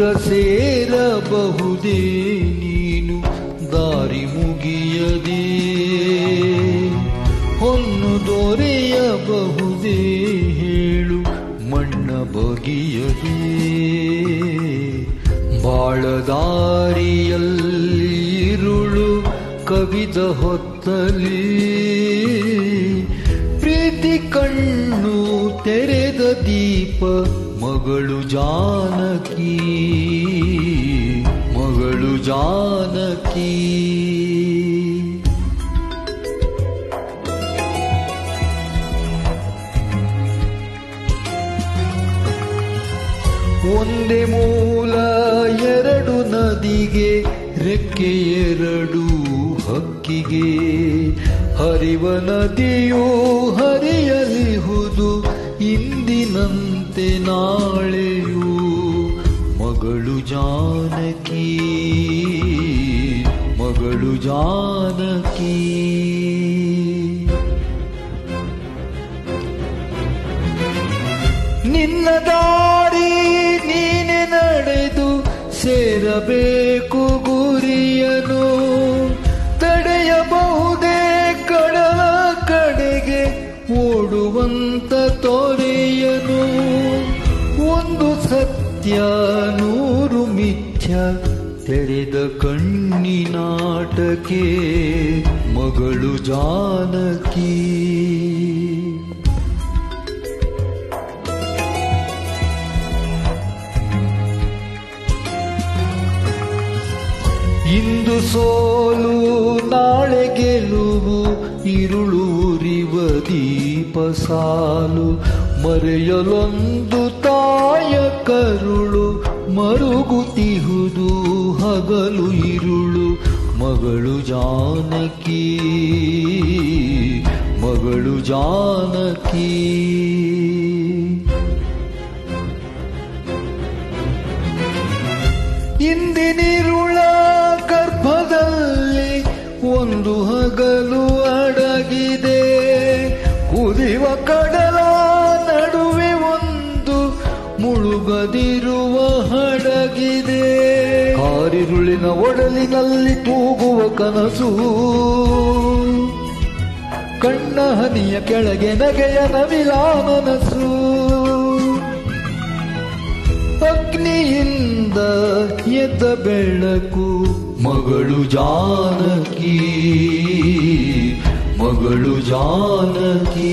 ಸೇರಬಹುದೇ ನೀನು? ದಾರಿ ಮುಗಿಯದೆ. ಹೊನ್ನು ದೊರೆಯಬಹುದೇ ಹೇಳು ಮಣ್ಣ ಬಗಿಯದೆ. ಬಾಳದಾರಿಯಲ್ಲಿರುಳು ಕವಿದ ಹೊತ್ತಲಿ ಪ್ರೀತಿ ಕಣ್ಣು ತೆರೆದ ದೀಪ ಮಗಳು ಜಾನಕಿ ಮಗಳು ಜಾನಕಿ. ಒಂದೇ ಮೂಲ ಎರಡು ನದಿಗೆ ರೆಕ್ಕೆ ಎರಡು ಹಕ್ಕಿಗೆ ಹರಿವ ನದಿಯು ಹರಿಯಲಿಹುದು. ಇಂದಿನಂತೆ ನಾಳೆಯೂ ಮಗಳು ಜಾನಕಿ ಮಗಳು ಜಾನಕಿ. ನಿನ್ನ ದಾರಿ ನೀನೆ ನಡೆದು ಸೇರಬೇಕು ಓಡುವಂತ ತೊರೆಯನು. ಒಂದು ಸತ್ಯ ನೂರು ಮಿಥ್ಯ ತೆರೆದ ಕಣ್ಣಿನಾಟಕ್ಕೆ ಮಗಳು ಜಾನಕಿ. ಇಂದು ಸೋಲು, ನಾಳೆ ಗೆಲುವು, ಇರುಳು ಸಾಲು ಮರೆಯಲೊಂದು ತಾಯ ಕರುಳು ಮರುಗುತಿಹುದು ಹಗಲು ಇರುಳು. ಮಗಳು ಜಾನಕಿ ಮಗಳು ಜಾನಕಿ. ಇಂದಿನಿರುಳ ಕುದಿವ ಕಡಲ ನಡುವೆ ಒಂದು ಮುಳುಗದಿರುವ ಹಡಗಿದೆ. ಕಾರಿರುಳಿನ ಒಡಲಿನಲ್ಲಿ ತೂಗುವ ಕನಸು. ಕಣ್ಣ ಹನಿಯ ಕೆಳಗೆ ನಗೆಯ ನವಿಲಾ ಮನಸ್ಸು. ಅಗ್ನಿಯಿಂದ ಎದ್ದ ಬೆಳಕು ಮಗಳು ಜಾನಕಿ. मगळु जानकी